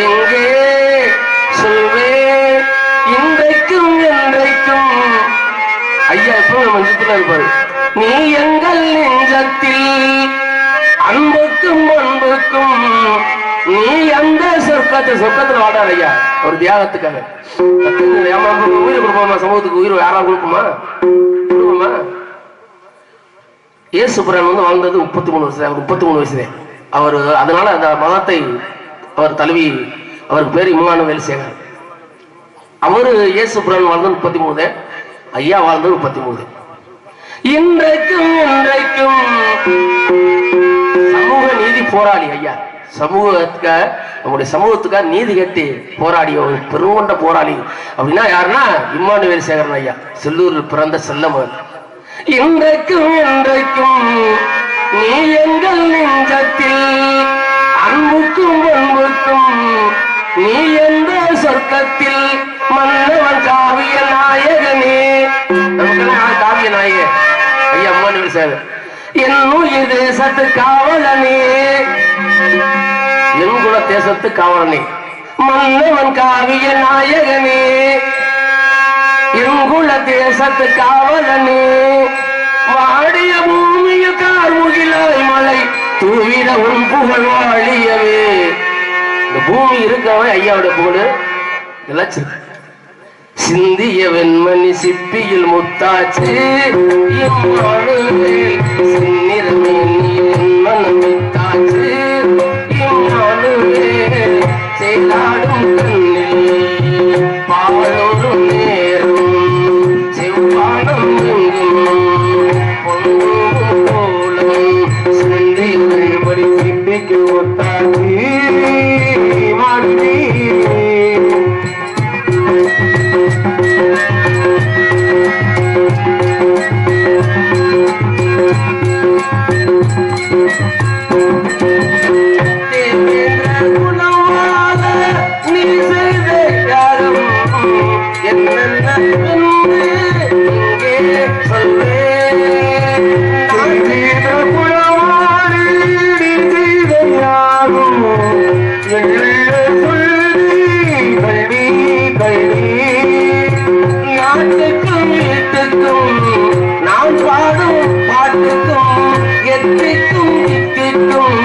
எங்கே சொல்வேன் இன்றைக்கும் என்றைக்கும். ஐயா எப்பவும் நம்ம இருப்பாரு நீ எங்கள் நெஞ்சத்தில் அன்புக்கும் அன்புக்கும் நீ எந்த சொர்க்கத்தை சொர்க்கத்துல வாடார் ஐயா ஒரு தியாகத்துக்காக. ஏமாந்து உயிர் கொடுப்போமா? சமூகத்துக்கு உயிர் யாராவது கொடுக்குமா கொடுக்குமா ஏசுபுரன் வந்து வாழ்ந்தது முப்பத்தி மூணு வயசு முப்பத்தி மூணு வயசுல அவர் அதனால அந்த மதத்தை அவர் தலைவி அவருக்கு பேர் இம்மானுவேல் சேகர் அவரு இயேசுபுரன் வாழ்ந்தது முப்பத்தி மூணு ஐயா வாழ்ந்தது முப்பத்தி மூணு இன்றைக்கும் இன்றைக்கும் சமூக நீதி போராளி ஐயா. சமூகத்துக்கு நம்முடைய சமூகத்துக்காக நீதி கட்டி போராடிய ஒரு பெருங்கொண்ட போராளி. அப்படின்னா யாருன்னா? இம்மானுவேல் சேகரன் ஐயா. செல்லூரில் பிறந்த செல்லமகன். இன்றைக்கும் இன்றைக்கும் நீ எங்கள் நெஞ்சத்தில் அன்புக்கும் அன்புக்கும் நீ எந்த சொர்க்கத்தில் மன்னவன் காவிய நாயகனே? நமக்கெல்லாம் காவிய நாயக? ஐயா அம்மானுவேல் சார். என் உயிர் தேசத்து காவலனே. என் குல தேசத்து காவலனே. மன்னவன் காவிய நாயகனே. எங்குல தேசத்து காவலனே. வாடிய பூமியில் கார்முகிலாய் மலை தூவிட உன் புகழ் வாழியவே. பூமி இருக்கவன் ஐயாவோட புகழ். இழைச்சிருக்கு சிந்திய வெண்மணி சிப்பியில் முத்தாச்சு. இம்மானுவேல் செந்நிறமேனியில் மனம் வித்தாச்சு. சிப்பிக்கு ஒத்தாச்சு மாடுவே என்னென்ன இங்கே சொல்லு நாட்டுக்கும் வீட்டுக்கும் நாம் பாடும் பாட்டுக்கும் எத்திக்கும் இத்திக்கும்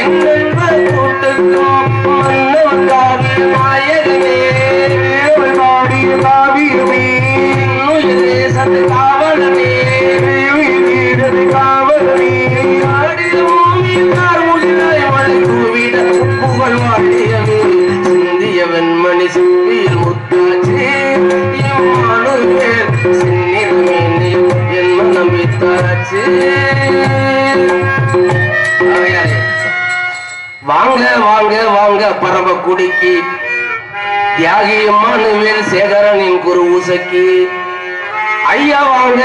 என்னென்ப கூட்டுக்கும் மன்னவன் காவிய நாயகனே பாடிய தேசத்து காவலனே உயிர் வீரது சிந்திய பரவ குடிக்கு. தியாகி இம்மானுவேல் சேகரனின் குரு ஊசக்கி ஐயா வாங்க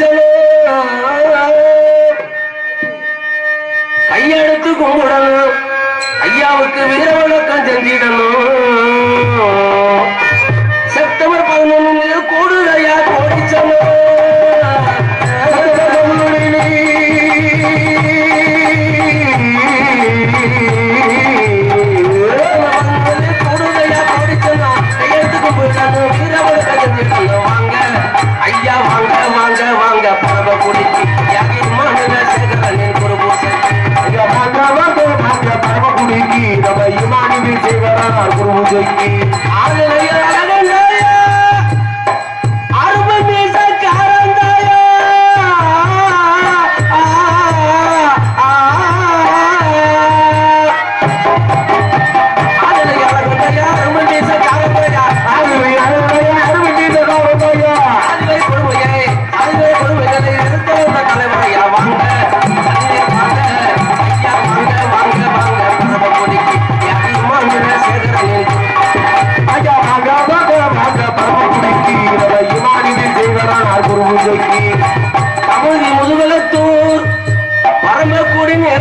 அமைச்சரே கையெடுத்து கும்பிடணும். ஐயாவுக்கு வீரவணக்கம் செஞ்சிடணும். செப்டம்பர் பதினொன்னு கூடுதையா கோடிச்சனும் வீரவணக்கம் செஞ்சிடணும். வாங்க. ஐயா வாங்க வாங்க வாங்க பறவை குடிக்கு. யாகின் மாநில சேகரனின் குருபூசன் ஐயா வாங்க வாங்க வாங்க பறவை குடிக்கு. நம்ம இமானி சேகரனார் குருபூசைக்கு. ஆளுநர்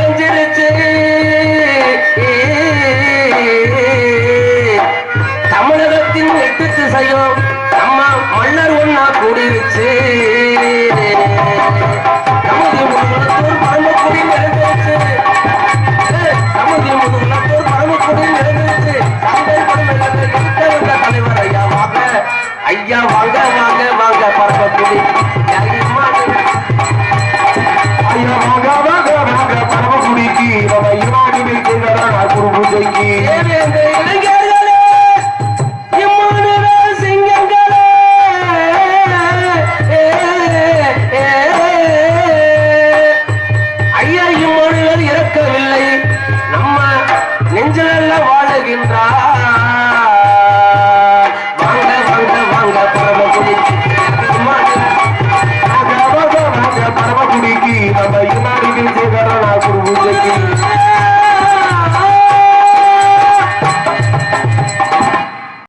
பரமக்குடி தமிழகத்தின் எட்டு திசையும் நம்ம மன்னர் ஒன்னா கூடிருச்சு.